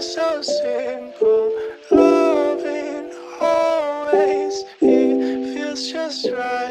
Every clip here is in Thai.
It's so simple, loving always. Feels just right.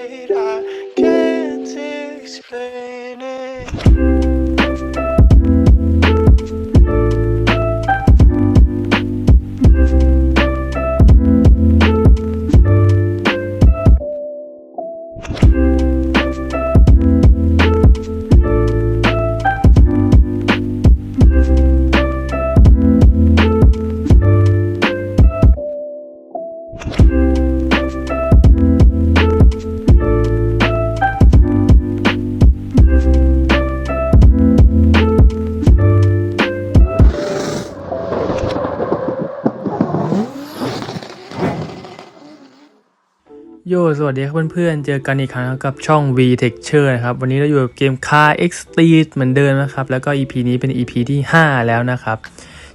ยสวัสดีครับเพื่อนๆ เจอกันอีกครั้งกับช่อง V Texture นะครับ วันนี้เราอยู่กับเกม Car X Street เหมือนเดิมนะครับ แล้วก็ EP นี้เป็น EP ที่ 5 แล้วนะครับ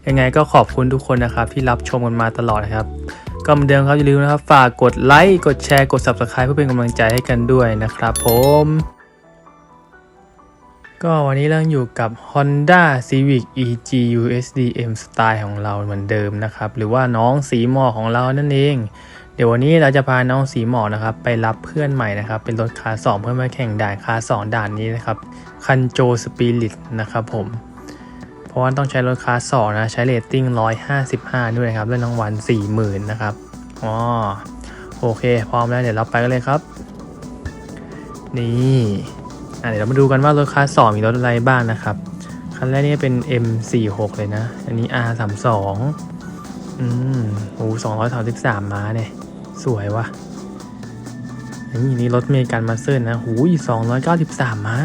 ยังไงก็ขอบคุณทุกคนนะครับ ที่รับชมกันมาตลอดนะครับ ก็เหมือนเดิมครับอย่าลืมนะครับ ฝากกดไลค์กดแชร์กด Subscribe เพื่อเป็นกำลังใจให้กันด้วยนะครับผม ก็วันนี้เราอยู่กับ Honda Civic EG USDM Style ของเราเหมือนเดิมนะครับ หรือว่าน้องสีหมอกของเรานั่นเอง เดี๋ยววันนี้เราจะพาน้องสีหมอกนะครับไปรับเพื่อนใหม่นะครับ เป็นรถคาสองเพื่อมาแข่งด่านคาสองด่านนี้นะครับคันโจสปิริตนะครับผมเพราะว่าต้องใช้รถคาสองนะใช้เรตติ้ง 155 ด้วยนะครับได้รางวัล40,000นะครับอ๋อโอเค พร้อมแล้วเดี๋ยวเราไปกันเลยครับ นี่เดี๋ยวเรามาดูกันว่ารถคาสองมีรถอะไรบ้างนะครับคันแรกนี่เป็น M46 เลยนะ อันนี้ R32 อืมโอ้สองร้อยสามสิบสามม้าเนี่ย สวยวะนี่นี่รถเมกันมาเซอร์นะหูยสองร้อยเก้าสิบสามมา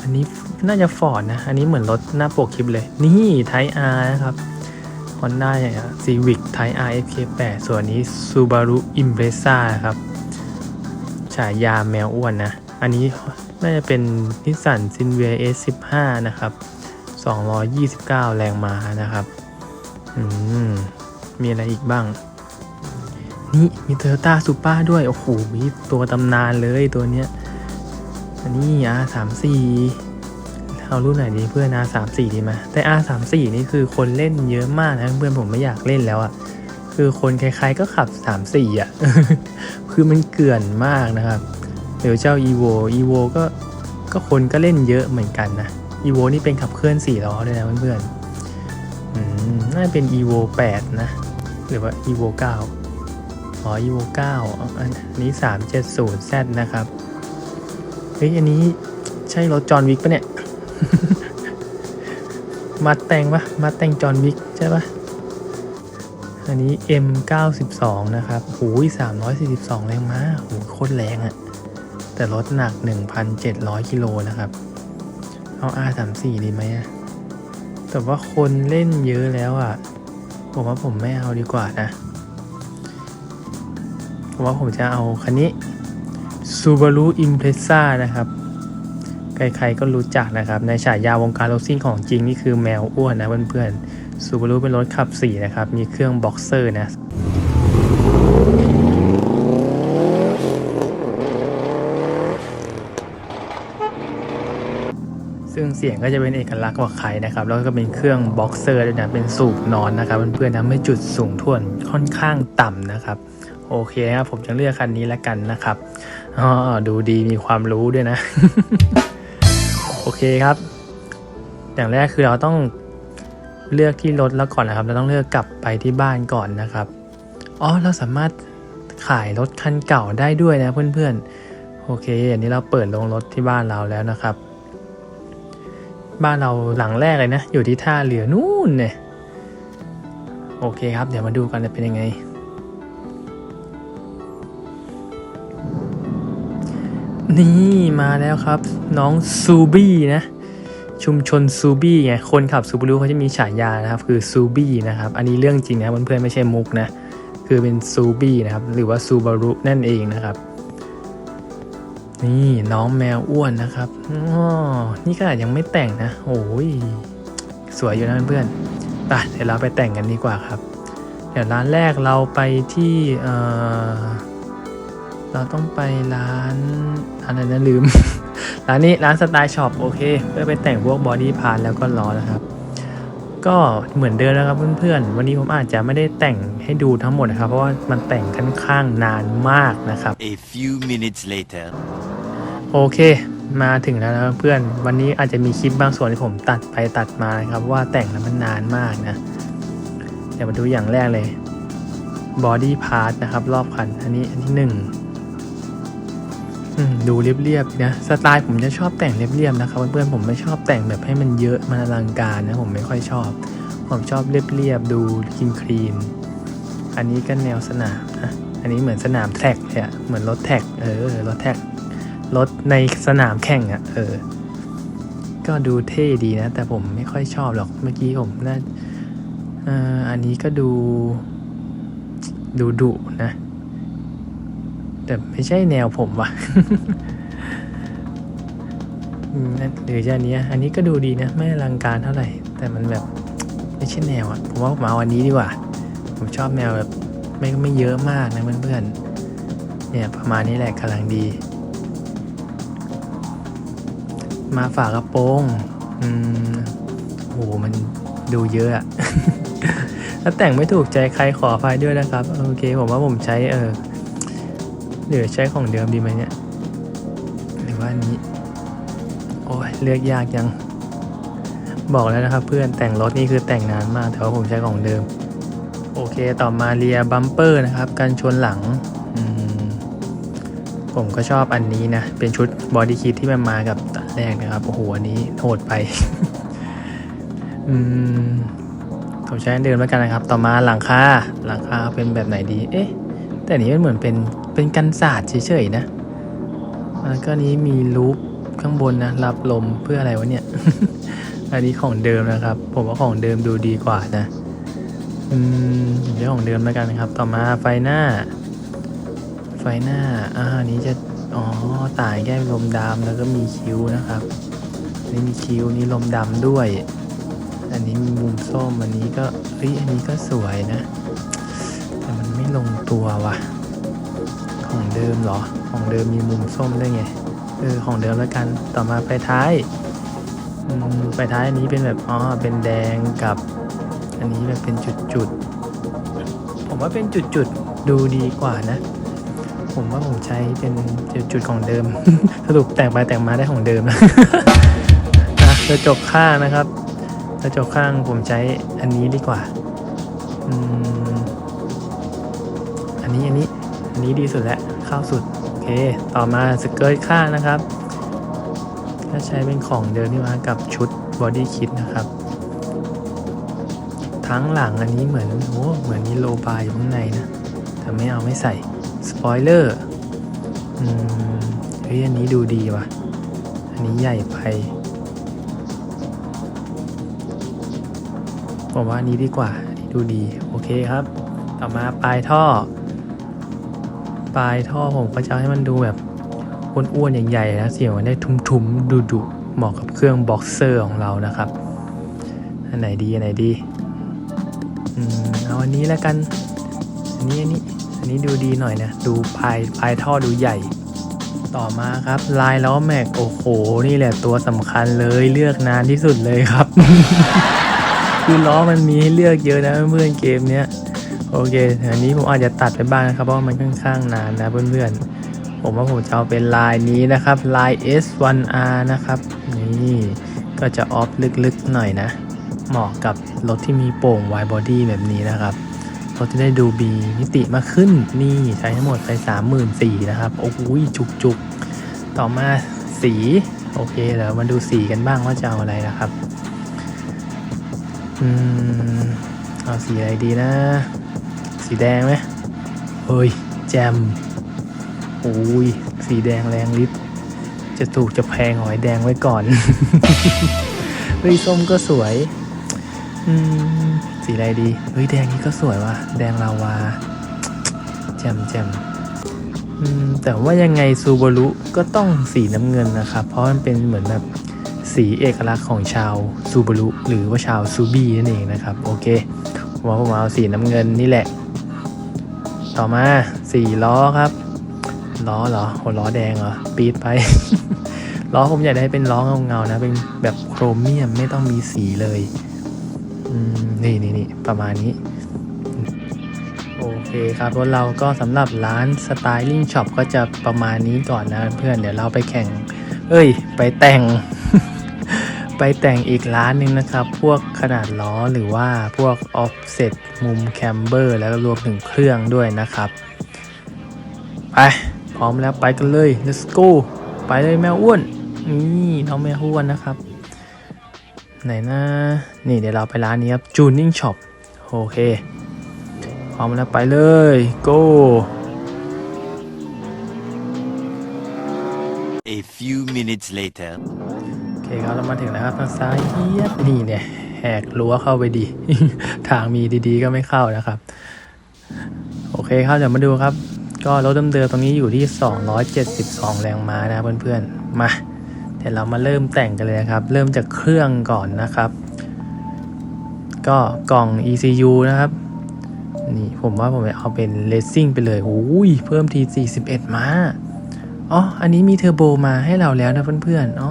อันนี้น่าจะฟอร์ดนะ อันนี้เหมือนรถหน้าปกคลิปเลย นี่ไทอาร์นะครับฮอนด้าอย่างซีวิกไทอาร์ FK8 ส่วนนี้ Subaru Impreza นะครับ ฉายาแมวอ้วนนะ อันนี้น่าจะเป็นนิสสันซินเวีย S15 นะครับ229แรงม้านะครับ อืม มีอะไรอีกบ้าง นี่มีโตโยต้าซูเปอร์ด้วย โอ้โหมีตัวตำนานเลยตัวเนี้ย อันนี้ R34 เอารุ่นไหนดีเพื่อน R34 ดีไหมแต่ R34 นี่คือคนเล่นเยอะมากนะเพื่อนผมไม่อยากเล่นแล้วอะ่ะ คือคนใครๆก็ขับ 34อะ คือมันเกลื่อนมากนะครับเดี๋ยวเจ้า evo evo ก็ ก็คนก็เล่นเยอะเหมือนกันนะ evo นี่เป็นขับเคลื่อน4ล้อด้วยนะเพื่อนๆน่าจะเป็น evo 8 นะ หรือว่า evo 9 อ๋อ U9 อันนี้ 370z นะครับ เฮ้ย อันนี้ใช่รถจอห์นวิกปะเนี่ย มาแต่งปะมาแต่งจอห์นวิกใช่ปะอันนี้ M92 นะครับหูย342 แรงม้าหูยโคตรแรงอะแต่รถหนัก 1,700 กิโลนะครับ เอา R34 ดีไหมอะแต่ว่าคนเล่นเยอะแล้วอะ ผมว่าผมไม่เอาดีกว่านะ ผมว่าผมจะเอาคันนี้ Subaru Impreza นะครับ ใครๆก็รู้จักนะครับ ในฉายาวงการรถซิ่งของจริงนี่คือแมวอ้วนนะเพื่อนๆ Subaru เป็นรถขับ4นะครับ มีเครื่องบ็อกเซอร์นะซึ่งเสียงก็จะเป็นเอกลักษณ์กว่าใครนะครับ แล้วก็เป็นเครื่องบ็อกเซอร์ด้วยนะ เป็นสูบนอนนะครับ เพื่อนๆทำให้จุดสูงท่วนค่อนข้างต่ำนะครับ โอเคครับผมจะเลือกคันนี้แล้วกันนะครับอ๋อดูดีมีความรู้ด้วยนะ โอเคครับ อย่างแรกคือเราต้องเลือกที่รถแล้วก่อนนะครับ เราต้องเลือกกลับไปที่บ้านก่อนนะครับอ๋อเราสามารถขายรถคันเก่าได้ด้วยนะเพื่อนๆ โอเค อันนี้เราเปิดลงรถที่บ้านเราแล้วนะครับ บ้านเราหลังแรกเลยนะ อยู่ที่ท่าเรือนู่นเนี่ย โอเคครับ เดี๋ยวมาดูกันจะเป็นยังไง นี่มาแล้วครับ น้องซูบี้นะ ชุมชนซูบี้ไงคนขับซูบารุเขาจะมีฉายานะครับ คือซูบี้นะครับ อันนี้เรื่องจริงนะเพื่อนๆไม่ใช่มุกนะ คือเป็นซูบี้นะครับ หรือว่าซูบารุนั่นเองนะครับ นี่น้องแมวอ้วนนะครับอ๋อนี่ขนาดยังไม่แต่งนะโอ้ยสวยอยู่นะเพื่อนๆไปเดี๋ยวเราไปแต่งกันดีกว่าครับ เดี๋ยวร้านแรกเราไปที่เอ่อ เราต้องไปร้านอะไรนะลืม ร้านนี้ร้านสไตล์ช็อปโอเค เพื่อไปแต่งพวกบอดี้พาร์ทแล้วก็ล้อนะครับ ก็เหมือนเดิมนะครับเพื่อนๆ วันนี้ผมอาจจะไม่ได้แต่งให้ดูทั้งหมดนะครับ เพราะว่ามันแต่งค่อนข้างนานมากนะครับ A few minutes later. โอเค มาถึงแล้วนะครับเพื่อน วันนี้อาจจะมีคลิปบางส่วนที่ผมตัดไปตัดมานะครับ ว่าแต่งแล้วมันนานมากนะ เดี๋ยวมาดูอย่างแรกเลย body part นะครับ รอบคันอันนี้อันที่หนึ่งอืม ดูเรียบๆนะสไตล์ผมจะชอบแต่งเรียบๆนะครับเพื่อนๆผมไม่ชอบแต่งแบบให้มันเยอะมันอลังการนะผมไม่ค่อยชอบ ผมชอบเรียบๆดูคลีนคลีนอันนี้ก็แนวสนามนะอันนี้เหมือนสนามแท็กเลยอะเหมือนรถแท็กเออรถแท็กรถในสนามแข่งอะเออ ก็ดูเท่ดีนะแต่ผมไม่ค่อยชอบหรอกเมื่อกี้ผมน่าอออันนี้ก็ดูดูดุนะ แต่ไม่ใช่แนวผมว่ะหรือจะอันนี้อันนี้ก็ดูดีนะ ไม่อลังการเท่าไหร่ แต่มันแบบไม่ใช่แนวอะ่ะ ผมว่ามาอันนี้ดีกว่า ผมชอบแนวแบบไม่ไม่เยอะมากนะเพื่อนๆ เนี่ยประมาณนี้แหละกำลังดี มาฝากระโปรงอืมโหมันดูเยอะอะถ้าแต่งไม่ถูกใจใครขออภัยด้วยนะครับ โอเค ผมว่าผมใช้เออ หรือใช้ของเดิมดีไหมเนี่ย หรือว่านี้ โอ้ยเลือกยากยัง บอกแล้วนะครับเพื่อนแต่งรถนี่คือแต่งนานมาก แต่ว่าผมใช้ของเดิม โอเคต่อมาเรียบัมเปอร์นะครับกันชนหลัง ผมก็ชอบอันนี้นะ เป็นชุดบอดี้คิทที่มันมากับตัดแรกนะครับ โอ้โห อันนี้โหดไป อืมผมใช้อันเดิมแล้วกันนะครับ ต่อมาหลังคาหลังคาเป็นแบบไหนดี เอ๊ะ แต่อันนี้มันเหมือนเป็น เป็นกันศาสตร์เฉยๆนะแล้วก็นี้มีลูปข้างบนนะ รับลมเพื่ออะไรวะเนี่ย อันนี้ของเดิมนะครับ ผมว่าของเดิมดูดีกว่านะ อืมผมใช้ของเดิมแล้วกันนะครับ ต่อมาไฟหน้า ไฟหน้า อ่านี้จะ อ๋อต่ายแก้มลมดำแล้วก็มีคิ้วนะครับนนี่มีคิ้วนี่ลมดำด้วย อันนี้มีมุมส้มอันนี้ก็เฮ้ยอันนี้ก็สวยนะ แต่มันไม่ลงตัวว่ะ ของเดิมเหรอ ของเดิมมีมุมส้มได้วยไง เออ ของเดิมแล้วกัน ต่อมาไฟท้ายไฟท้ายอันนี้เป็นแบบ อ๋อ เป็นแดงกับ อันนี้แบบเป็นจุดๆ ผมว่าเป็นจุดๆ ดูดีกว่านะ ผมว่าผมใช้เป็นจุดๆ ของเดิม สรุปแต่งไปแต่งมาได้ของเดิมนะอะกระจกข้างนะครับกระจกข้างผมใช้อันนี้ดีกว่า อันนี้อันนี้ นนี้ดีสุดแล้วเข้าสุด โอเค ต่อมาสเกิร์ตข้างนะครับก็ใช้เป็นของเดิมที่มากับชุดบอดี้คิดนะครับ ทั้งหลังอันนี้เหมือนโอ้เหมือนมีโลบาร์อยู่ข้างในนะ แต่ไม่เอาไม่ใส่สปอยเลอร์อืมเฮ้ยอันนี้ดูดีว่ะ อันนี้ใหญ่ไปผมว่านนี้ดีกว่า อันนี้ดูดี โอเคครับ ต่อมาปลายท่อ ปลายท่อผมก็จะให้มันดูแบบอ้วนๆใหญ่ๆนะเสียงมันได้ทุ้มๆดุๆเหมาะกับเครื่องบ็อกเซอร์ของเรานะครับ อันไหนดีอันไหนดีอืมเอาอันนี้แล้วกัน อันนี้อันนี้อันนี้ดูดีหน่อยนะ ดูปลายปลายท่อดูใหญ่ ต่อมาครับลายล้อแม็กโอ้โหนี่แหละตัวสำคัญเลยเลือกนานที่สุดเลยครับ คือล้อมันมีให้เลือกเยอะนะเพื่อนเกมเนี้ย โอเคอันนี้ผมอาจจะตัดไปบ้างนะครับเพราะว่ามันค่อนข้างนานนะเพื่อนๆ ผมว่าผมจะเอาเป็นลายนี้นะครับลาย S1R นะครับ นี่ก็จะออฟลึกๆหน่อยนะ เหมาะกับรถที่มีโป่ง wide body แบบนี้นะครับเราจะได้ดูบีมิติมากขึ้นนี่ใช้ทั้งหมดไป 3 4 0 0 0นะครับ โอ้โหจุกจุกๆ ต่อมาสี โอเคเดี๋ยวมาดูสีกันบ้างว่าจะเอาอะไรนะครับ อืม เอาสีอะไรดีนะ สีแดงไหมเฮ้ย แจมโอ้ย สีแดงแรงลิ์จะถูกจะแพงหอยแดงไว้ก่อน เฮ้ย ส้มก็สวย อืม สีอะไรดี เฮ้ย แดงนี้ก็สวยว่ะ แดงลาวา แจมแจมอืมแต่ว่ายังไงซูบารุก็ต้องสีน้ำเงินนะครับ เพราะมันเป็นเหมือนแบบสีเอกลักษณ์ของชาวซูบารุหรือว่าชาวซูบี้นั่นเองนะครับ โอเคผมว่าผมเอาสีน้ำเงินนี่แหละ ต่อมาสี่ล้อครับ ล้อเหรอโหล้อแดงเหรอ ปีดไป ล้อผมอยากได้เป็นล้อเงาๆนะ เป็นแบบโครเมียมไม่ต้องมีสีเลยนี่นี่นี่ประมาณนี้ โอเคครับรถเราก็สำหรับร้านสไตลิ่งช็อปก็จะประมาณนี้ก่อนนะเพื่อนเดี๋ยวเราไปแข่ง เอ้ย ไปแต่ง ไปแต่งอีกร้านหนึ่งนะครับ พวกขนาดล้อหรือว่าพวกออฟเซ็ตมุมแคมเบอร์แล้วก็รวมถึงเครื่องด้วยนะครับ ไป พร้อมแล้วไปกันเลย let's go ไปเลยแมวอ้วน นี่น้องแมวอ้วนนะครับ ไหนนะนี่เดี๋ยวเราไปร้านนี้ครับ Tuning Shop โอเค พร้อมแล้วไปเลย go A few minutes later. เคครับเรามาถึงแล้วครับทางซ้ายเฮียบนี่เนี่ยแหกรั้วเข้าไปดี ทางมีดีๆก็ไม่เข้านะครับ โอเคครับเดี๋ยวมาดูครับ ก็รถเดิมๆตรงนี้อยู่ที่ 272 แรงม้านะเพื่อนๆ มาเดี๋ยวเรามาเริ่มแต่งกันเลยนะครับ เริ่มจากเครื่องก่อนนะครับ ก็กล่อง ECU นะครับนี่ผมว่าผมจะเอาเป็นเลสซิ่งไปเลยโอ้ยเพิ่มที 41 ม้า อ๋อ อันนี้มีเทอร์โบมาให้เราแล้วนะเพื่อนๆ อ๋อ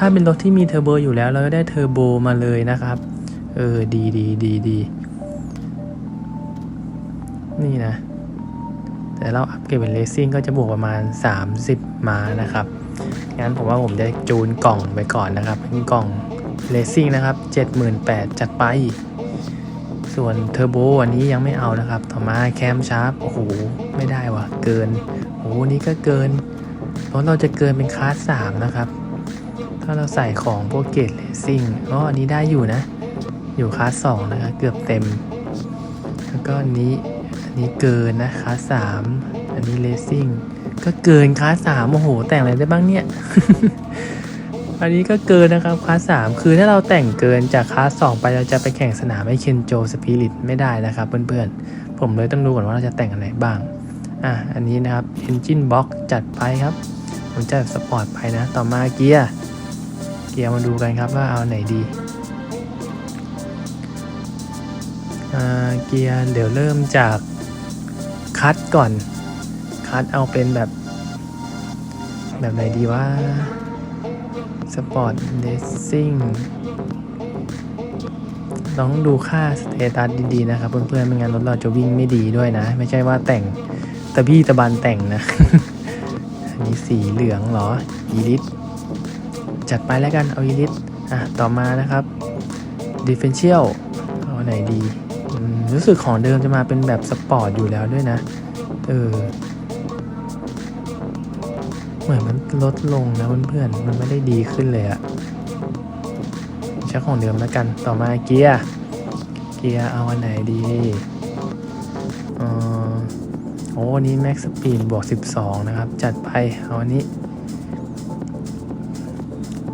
ถ้าเป็นรถที่มีเทอร์โบอยู่แล้วเราก็ได้เทอร์โบมาเลยนะครับ เออ ดีดีดีดีนี่นะ แต่เราอัพเกรดเป็นเลสซิ่งก็จะบวกประมาณ 30 มานะครับ งั้นผมว่าผมจะจูนกล่องไปก่อนนะครับเป็นกล่องเลสซิ่งนะครับ 78,000จัดไป ส่วนเทอร์โบอันนี้ยังไม่เอานะครับ ต่อมาแคมชาร์ปโอ้โห ไม่ได้ว่ะ เกินโอ้โหนี่ก็เกินรถเราจะเกินเป็นคลาสสามนะครับ ถ้าเราใส่ของพวกเกตเลสซิ่งอ๋ออันนี้ได้อยู่นะ อยู่คลาสสองนะครับเกือบเต็ม แล้วก็อันนี้อันนี้เกินนะคลาสสามอันนี้เลสซิ่งก็เกินคลาสสามโอ้โห แต่งอะไรได้บ้างเนี่ย อันนี้ก็เกินนะครับคลาสสามคือถ้าเราแต่งเกินจากคลาสสองไปเราจะไปแข่งสนามไอเคนโจสปิริตไม่ได้นะครับเพื่อนๆ ผมเลยต้องดูก่อนว่าเราจะแต่งอันไหนบ้าง อะ อันนี้นะครับ Engine Box จัดไปครับ ผมจัดสปอร์ตไปนะ ต่อมาเกียร์ เกียร์มาดูกันครับว่าเอาไหนดีเกียร์เดี๋ยวเริ่มจากคัดก่อน คัดเอาเป็นแบบ แบบไหนดีว่าสปอร์ตเลสซิ่งต้องดูค่าสเตตัสดีๆนะครับเพื่อนๆไม่งั้นรถเราจะวิ่งไม่ดีด้วยนะ ไม่ใช่ว่าแต่งตะบี้ตะบันแต่งนะ นี้สีเหลืองเหรออีลิท จัดไปแล้วกันเอาอีลิทอะต่อมานะครับ Differential เอาไหนดีรู้สึกของเดิมจะมาเป็นแบบสปอร์ตอยู่แล้วด้วยนะ เออ เหมือนมันลดลงนะเพื่อนๆ มันไม่ได้ดีขึ้นเลยอะใช้ของเดิมแล้วกัน ต่อมาเกียร์ เกียร์เอาอันไหนดีเออโอ้นี้แม็กซ์สปีดบวก 12 นะครับ จัดไป เอาอันนี้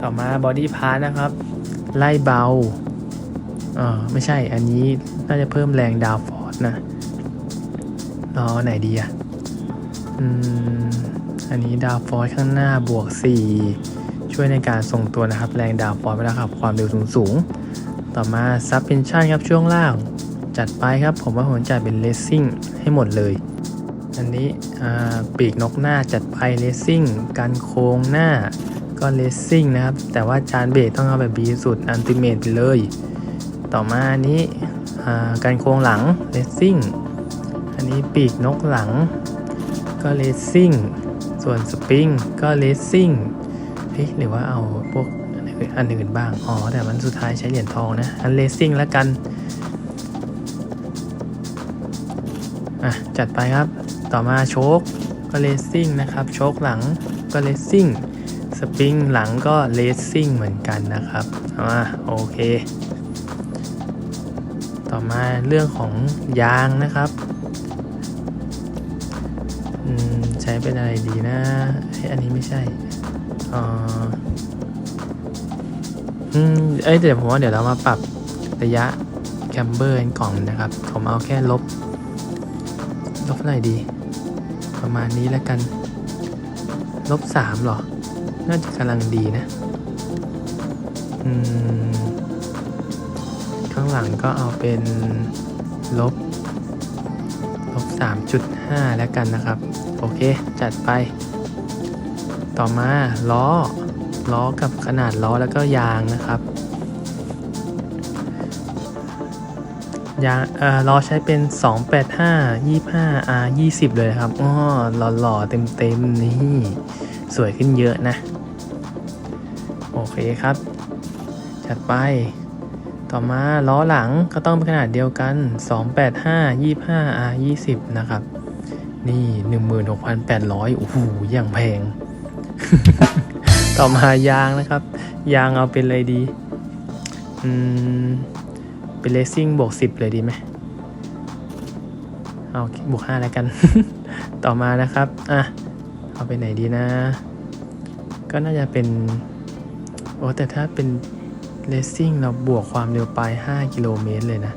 ต่อมาบอดี้พาร์นะครับ ไล่เบาเออไม่ใช่อันนี้น่าจะเพิ่มแรงดาวฟอร์สนะเอาอันไหนดีอะอืมอันนี้ดาวฟอร์สข้างหน้าบวก 4 ช่วยในการทรงตัวนะครับ แรงดาวฟอร์สเวลาขับความเร็วสูงสูงต่อมาซับเพนชั่นครับช่วงล่าง จัดไปครับผมว่าผมจ่ายเป็นเลสซิ่งให้หมดเลย อันนี้อ่าปีกนกหน้าจัดไปเลสซิ่งกันโค้งหน้า ก็เลสซิ่งนะครับ แต่ว่าจานเบรกต้องเอาแบบบีสุดอันติเมตไปเลย ต่อมาอันนี้อ่ากันโค้งหลังเลสซิ่งอันนี้ปีกนกหลัง ก็เลสซิ่งส่วนสปริงก็เลสซิ่งเฮ้หรือว่าเอาพวกอันอื่นบ้าง อ๋อ แต่มันสุดท้ายใช้เหรียญทองนะ อันเลสซิ่งแล้วกัน อะ จัดไปครับ ต่อมาโชคก็เลสซิ่งนะครับ โชคหลังก็เลสซิ่ง ปริงหลังก็เลสซิ่งเหมือนกันนะครับอามาโอเค ต่อมาเรื่องของยางนะครับอืมใช้เป็นอะไรดีนะเอ้ยอันนี้ไม่ใช่อ่าอืมเอ้ยเดี๋ยวผมว่าเดี๋ยวเรามาปรับระยะแคมเบอร์กันก่อนนะครับ ผมเอาแค่ลบ ลบเท่าไหร่ดี ประมาณนี้แล้วกัน ลบสามหรอ น่าจะกำลังดีนะ อืม ข้างหลังก็เอาเป็นลบ ลบ 3.5 แล้วกันนะครับ โอเค จัดไป ต่อมาล้อ ล้อกับขนาดล้อแล้วก็ยางนะครับ ยาง เอ่อ ล้อใช้เป็น 285 25 R 20 เลยครับอ้อหล่อๆ เต็มๆ นี่สวยขึ้นเยอะนะ เคครับ จัดไป ต่อมาล้อหลังก็ต้องเป็นขนาดเดียวกัน 285 25 R 20นะครับ นี่ 16,800 โอ้โหอย่างแพง ต่อมายางนะครับ ยางเอาเป็นอะไรดี อืม เป็นเลสซิ่งบวก 10 เลยดีไหมเอาบวก5แล้วกัน ต่อมานะครับ อะ เอาไปไหนดีนะ ก็น่าจะเป็น โอ้แต่ถ้าเป็นเลสซิ่งเราบวกความเร็วไป 5 กิโลเมตรเลยนะ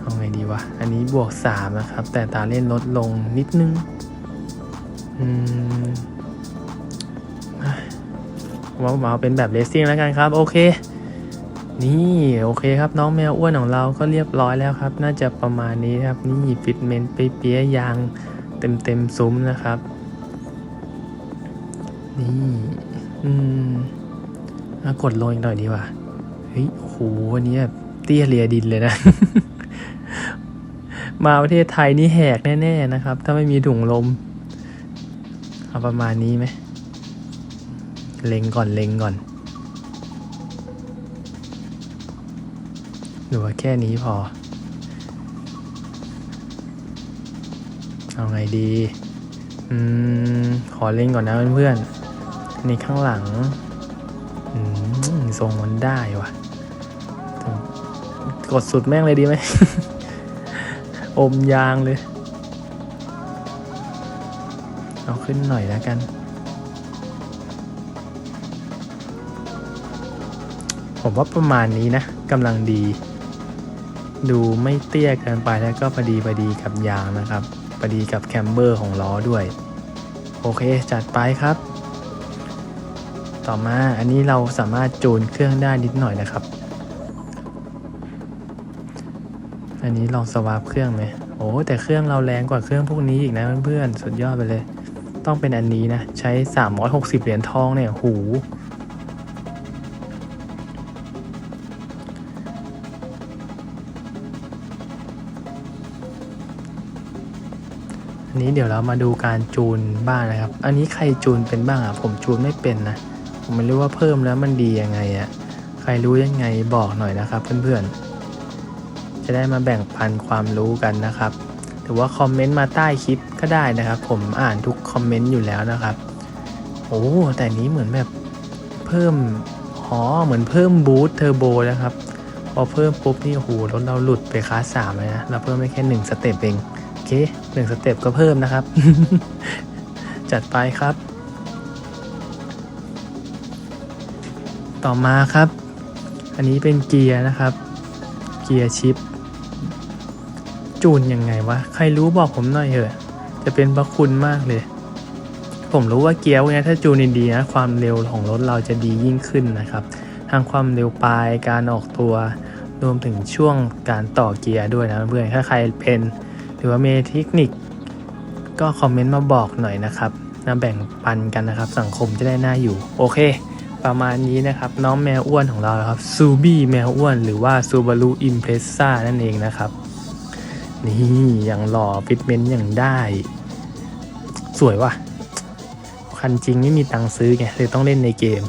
เอาไงดีวะ อันนี้บวก 3 นะครับ แต่ตาเล่นลดลงนิดนึง อืมว่าผมเอาเป็นแบบเลสซิ่งแล้วกันครับ โอเค นี่โอเคครับน้องแมวอ้วนของเราก็เรียบร้อยแล้วครับ น่าจะประมาณนี้ครับ นี่ฟิตเมนต์ไปเปียยางเต็มเต็มๆซุ้มนะครับ นี่ อืม กดลงอีกหน่อยดีกว่า เฮ้ย โอ้โหวันนี้เตี้ยเลียดินเลยนะ มาประเทศไทยนี่แหกแน่ ๆ นะครับ ถ้าไม่มีถุงลม เอาประมาณนี้ไหม เล็งก่อนเล็งก่อน หรือว่าแค่นี้พอ เอาไงดี อืม ขอเล่นก่อนนะเพื่อนๆอันนี่ข้างหลัง ทรงมันได้ว่ะกดสุดแม่งเลยดีไหม อมยางเลย เอาขึ้นหน่อยแล้วกัน ผมว่าประมาณนี้นะกำลังดี ดูไม่เตี้ยเกินไปแล้วก็พอดีพอดีกับยางนะครับพอดีกับแคมเบอร์ของล้อด้วย โอเค จัดไปครับ ต่อมาอันนี้เราสามารถจูนเครื่องได้นิดหน่อยนะครับ อันนี้ลองสวาปเครื่องไหมโอ้แต่เครื่องเราแรงกว่าเครื่องพวกนี้อีกนะเพื่อนๆสุดยอดไปเลย ต้องเป็นอันนี้นะ ใช้ 360 เหรียญทองเนี่ยหูอันนี้เดี๋ยวเรามาดูการจูนบ้างนะครับ อันนี้ใครจูนเป็นบ้างอะผมจูนไม่เป็นนะ ผมไม่รู้ว่าเพิ่มแล้วมันดียังไงอะใครรู้ยังไงบอกหน่อยนะครับเพื่อนๆ จะได้มาแบ่งปันความรู้กันนะครับ หรือว่าคอมเมนต์มาใต้คลิปก็ได้นะครับ ผมอ่านทุกคอมเมนต์อยู่แล้วนะครับ โอ้แต่นี้เหมือนแบบเพิ่มอ๋อเหมือนเพิ่มบูสต์เทอร์โบนะครับ พอเพิ่มปุ๊บนี่โอ้โหรถเราหลุดไปคลาสสามเลยนะ เราเพิ่มไปแค่หนึ่งสเต็ปเอง โอเคหนึ่งสเต็ปก็เพิ่มนะครับ จัดไปครับ ต่อมาครับ อันนี้เป็นเกียร์นะครับ เกียร์ชิป จูนยังไงวะ ใครรู้บอกผมหน่อยเถอะ จะเป็นพระคุณมากเลย ผมรู้ว่าเกียร์พวกนี้ถ้าจูนดีนะ ความเร็วของรถเราจะดียิ่งขึ้นนะครับ ทางความเร็วปลาย การออกตัว รวมถึงช่วงการต่อเกียร์ด้วยนะเพื่อนถ้าใครเป็นหรือว่ามีเทคนิค ก็คอมเมนต์มาบอกหน่อยนะครับมาแบ่งปันกันนะครับ สังคมจะได้น่าอยู่ โอเค ประมาณนี้นะครับ น้องแมวอ้วนของเราครับซูบี้แมวอ้วนหรือว่าซูบารุอิมเพรสซ่านั่นเองนะครับ นี่อย่างหล่อฟิตเมนต์อย่างได้ สวยว่ะ คันจริงไม่มีตังค์ซื้อไงเลยต้องเล่นในเกม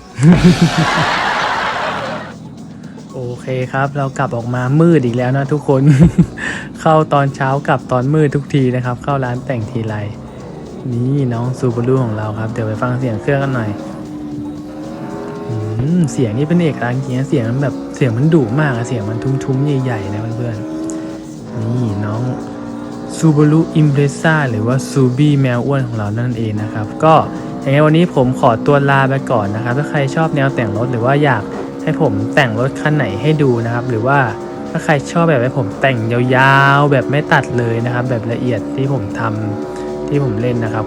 โอเคครับ เรากลับออกมามืดอีกแล้วนะทุกคน เข้าตอนเช้ากลับตอนมืดทุกทีนะครับ เข้าร้านแต่งทีไรนี่น้องซูบารุของเราครับ เดี๋ยวไปฟังเสียงเครื่องกันหน่อย เสียงนี่เป็นเอกลักษณ์จริงนะเสียงมันแบบเสียงมันดุมากเสียงมันทุ้มๆใหญ่ๆนะเพื่อนๆนี่น้องซูบารุอิมเพรสซ่าหรือว่าซูบี้แมวอ้วนของเรานั่นเองนะครับ ก็อยังไงวันนี้ผมขอตัวลาไปก่อนนะครับ ถ้าใครชอบแนวแต่งรถหรือว่าอยากให้ผมแต่งรถคันไหนให้ดูนะครับ หรือว่าถ้าใครชอบแบบให้ผมแต่งยาวๆ แบบไม่ตัดเลยนะครับ แบบละเอียดที่ผมทำที่ผมเล่นนะครับ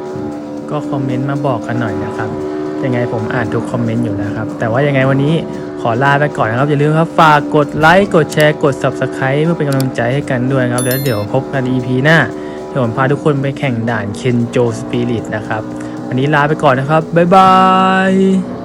ก็คอมเมนต์มาบอกกันหน่อยนะครับ ยังไงผมอ่านทุกคอมเมนต์อยู่นะครับ แต่ว่ายังไงวันนี้ขอลาไปก่อนนะครับ อย่าลืมครับฝากกดไลค์กดแชร์กด Subscribe เพื่อเป็นกำลังใจให้กันด้วยครับ แล้วเดี๋ยวพบกัน EP หน้าเดี๋ยวผมพาทุกคนไปแข่งด่านเคนโจสปิริตนะครับ วันนี้ลาไปก่อนนะครับ บ๊ายบาย